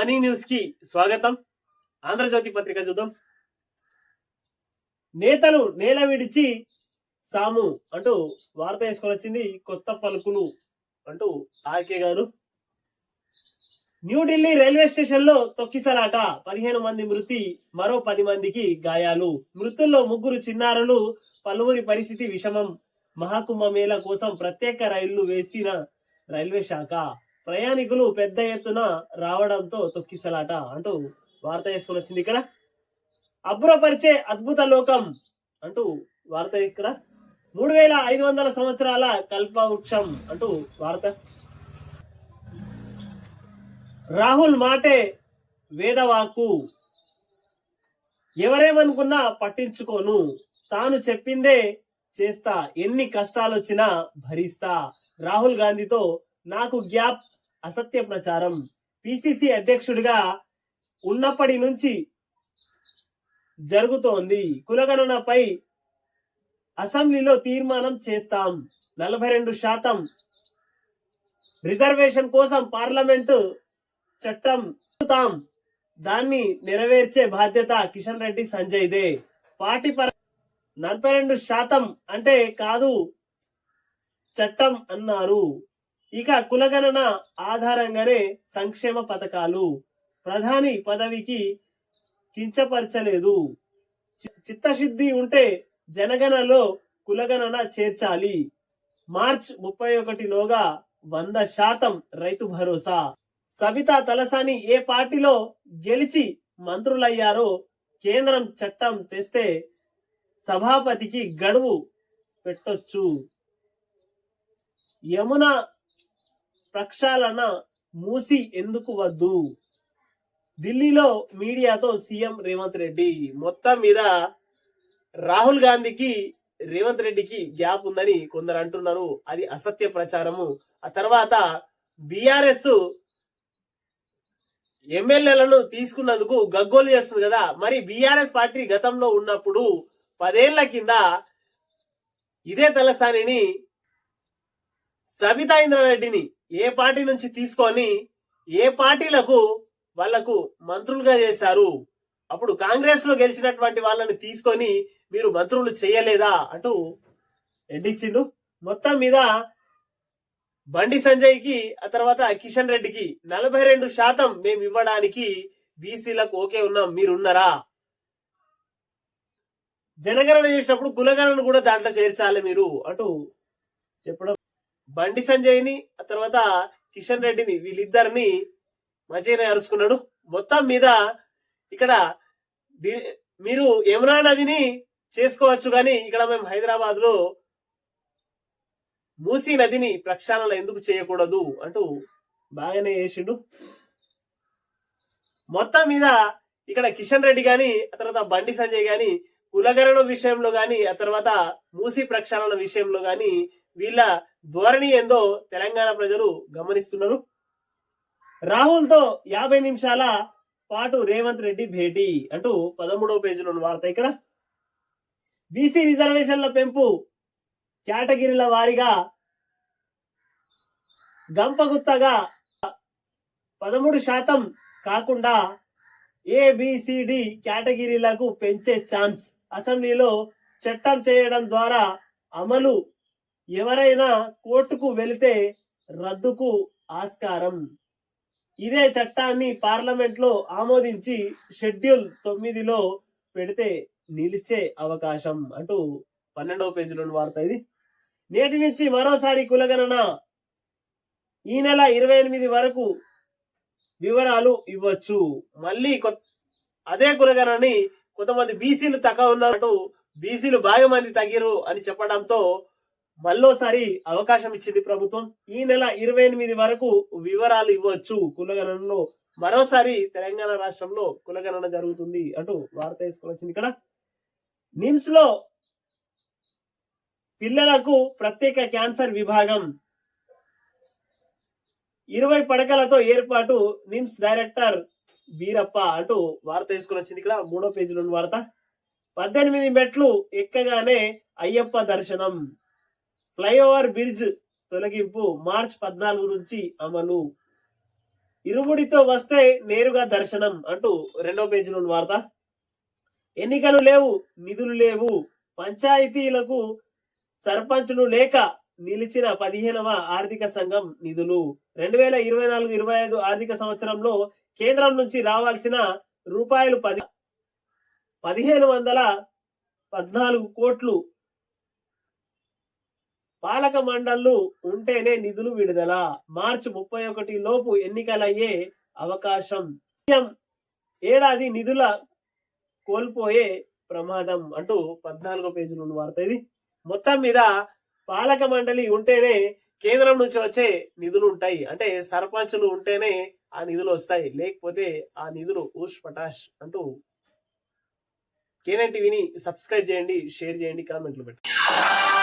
Money న్యూస్కి స్వాగతం ఆంధ్రజ్యోతి పత్రిక చూద్దాం. నేతలు నేల విడిచి సాము అంటూ వార్త వేసుకొని వచ్చింది కొత్త పలుకులు అంటూ ఆర్కే గారు. న్యూఢిల్లీ రైల్వే స్టేషన్లో తొక్కిసలాట. పదిహేను మంది మృతి మరో పది మందికి గాయాలు. మృతుల్లో ముగ్గురు చిన్నారులు పలువురి పరిస్థితి విషమం. మహాకుంభమేళ కోసం ప్రత్యేక రైళ్ళు వేసిన రైల్వే శాఖ. ప్రయాణికులు పెద్ద ఎత్తున రావడంతో తొక్కిసలాట అంటూ వార్త వేసుకుని వచ్చింది ఇక్కడ. అబ్బురపరిచే అద్భుత లోకం అంటూ వార్త ఇక్కడ. మూడు వేల ఐదు వందల సంవత్సరాల కల్పవృక్షం అంటూ వార్త. రాహుల్ మాటే వేదవాకు. ఎవరేమనుకున్నా పట్టించుకోను. తాను చెప్పిందే చేస్తా. ఎన్ని కష్టాలు వచ్చినా భరిస్తా. రాహుల్ గాంధీతో నాకు గ్యాప్ అసత్య ప్రచారం. పిసిసి అధ్యక్షుడిగా ఉన్నప్పటి నుంచి జరుగుతోంది. కులగణనపై అసెంబ్లీలో తీర్మానం చేస్తాం. నలభై రెండు శాతం రిజర్వేషన్ కోసం పార్లమెంటు చట్టం తాం దాన్ని నెరవేర్చే బాధ్యత కిషన్ రెడ్డి సంజయ్ దే. పార్టీ పర నలభై రెండు శాతం అంటే కాదు చట్టం అన్నారు. ఇక కులగణన ఆధారంగానే సంక్షేమ పథకాలు. ప్రధాని పదవికి కించపరచలేదు. చిత్తశుద్ధి ఉంటే జనగణలో కులగణన చేర్చాలి. మార్చ్ ముప్పై ఒకటిలోగా వంద శాతం రైతు భరోసా. సబితా తలసాని ఏ పార్టీలో గెలిచి మంత్రులయ్యారో కేంద్రం చట్టం తెస్తే సభాపతికి గడువు పెట్టొచ్చు. యమున ప్రక్షాళన మూసి ఎందుకు వద్దు? ఢిల్లీలో మీడియాతో సీఎం రేవంత్ రెడ్డి. మొత్తం మీద రాహుల్ గాంధీకి రేవంత్ రెడ్డికి గ్యాప్ ఉందని కొందరు అంటున్నారు. అది అసత్య ప్రచారము. ఆ తర్వాత బిఆర్ఎస్ ఎమ్మెల్యేలను తీసుకున్నందుకు గగ్గోలు చేస్తుంది కదా. మరి బిఆర్ఎస్ పార్టీ గతంలో ఉన్నప్పుడు పదేళ్ళ కింద ఇదే తలసానిని సబితా ఇంద్రారెడ్డిని ఏ పార్టీ నుంచి తీసుకొని ఏ పార్టీలకు వాళ్ళకు మంత్రులుగా చేశారు? అప్పుడు కాంగ్రెస్లో గెలిచినటువంటి వాళ్ళని తీసుకొని మీరు మంత్రులు చేయలేదా? అంటూ ఎండిచ్చిండు మొత్తం మీద బండి సంజయ్కి ఆ తర్వాత కిషన్ రెడ్డికి నలభై రెండు శాతం మేము ఇవ్వడానికి బీసీలకు ఓకే ఉన్నాం. మీరున్నారా? జనగణన చేసినప్పుడు కులగణను కూడా దాంట్లో చేర్చాలి మీరు అంటూ చెప్పడం బండి సంజయ్ని ఆ తర్వాత కిషన్ రెడ్డిని వీళ్ళిద్దరిని మంచిగానే అరుచుకున్నాడు. మొత్తం మీద ఇక్కడ మీరు యమునా నదిని చేసుకోవచ్చు కానీ ఇక్కడ మేము హైదరాబాద్లో మూసీ నదిని ప్రక్షాళన ఎందుకు చేయకూడదు అంటూ బాగానే చేసిండు. మొత్తం మీద ఇక్కడ కిషన్ రెడ్డి గాని ఆ తర్వాత బండి సంజయ్ గాని కులగరణ విషయంలో గాని ఆ తర్వాత మూసీ ప్రక్షాళన విషయంలో గాని వీళ్ళ ధోరణి ఏందో తెలంగాణ ప్రజలు గమనిస్తున్నారు. రాహుల్తో యాభై నిమిషాల పాటు రేవంత్ రెడ్డి భేటీ అంటూ పదమూడవ పేజీలో ఉన్న వార్త ఇక్కడ. బీసీ రిజర్వేషన్ల పెంపు కేటగిరీల వారీగా గంపగుత్తగా పదమూడు శాతం కాకుండా ఏబిసిడి కేటగిరీలకు పెంచే ఛాన్స్. అసెంబ్లీలో చట్టం చేయడం ద్వారా అమలు ఎవరైనా కోర్టుకు వెళితే రద్దుకు ఆస్కారం. ఇదే చట్టాన్ని పార్లమెంట్లో ఆమోదించి షెడ్యూల్ తొమ్మిదిలో పెడితే నిలిచే అవకాశం అంటూ పన్నెండవ పేజీలోని వార్త ఇది. నేటి నుంచి మరోసారి కులగణన. ఈ నెల ఇరవై ఎనిమిది వరకు వివరాలు ఇవ్వచ్చు. మళ్ళీ కొత్త అదే కులగణని కొంతమంది బీసీలు తక్కువ ఉన్నట్టు బీసీలు బాగా మంది తగ్గిరు అని చెప్పడంతో మళ్ళోసారి అవకాశం ఇచ్చింది ప్రభుత్వం. ఈ నెల ఇరవై ఎనిమిది వరకు వివరాలు ఇవ్వచ్చు. కులగణనలో మరోసారి తెలంగాణ రాష్ట్రంలో కులగణన జరుగుతుంది అంటూ వార్త తీసుకొని వచ్చింది ఇక్కడ. నిమ్స్లో పిల్లలకు ప్రత్యేక క్యాన్సర్ విభాగం. ఇరవై పడకలతో ఏర్పాటు నిమ్స్ డైరెక్టర్ బీరప్ప అంటూ వార్త తీసుకొని వచ్చింది ఇక్కడ. మూడో పేజీలోని వార్త. పద్దెనిమిది మెట్లు ఎక్కగానే అయ్యప్ప దర్శనం. ఫ్లైఓవర్ బ్రిడ్జ్ తొలగింపు మార్చ్ పద్నాలుగు నుంచి అమలు. ఇరుముడితో వస్తే నేరుగా దర్శనం అంటూ రెండో పేజీలో వార్త. ఎన్నికలు లేవు నిధులు లేవు. పంచాయతీలకు సర్పంచ్లు లేక నిలిచిన పదిహేనవ ఆర్థిక సంఘం నిధులు. రెండు వేల ఇరవై నాలుగు ఇరవై ఐదు ఆర్థిక సంవత్సరంలో కేంద్రం నుంచి రావాల్సిన రూపాయలు పది పదిహేను వందల పద్నాలుగు కోట్లు పాలక మండళ్ళు ఉంటేనే నిధులు విడుదల. మార్చి ముప్పై ఒకటి లోపు ఎన్నికలయ్యే అవకాశం. ఏడాది నిధుల కోల్పోయే ప్రమాదం అంటూ పద్నాలుగో పేజీలో ఉన్న వార్త ఇది. మొత్తం మీద పాలక మండలి ఉంటేనే కేంద్రం నుంచి వచ్చే నిధులు ఉంటాయి. అంటే సర్పంచులు ఉంటేనే ఆ నిధులు వస్తాయి. లేకపోతే ఆ నిధులు ఊష్ పటాష్ అంటూ కేనన్ టీవీని సబ్స్క్రైబ్ చేయండి షేర్ చేయండి కామెంట్లు పెట్టండి.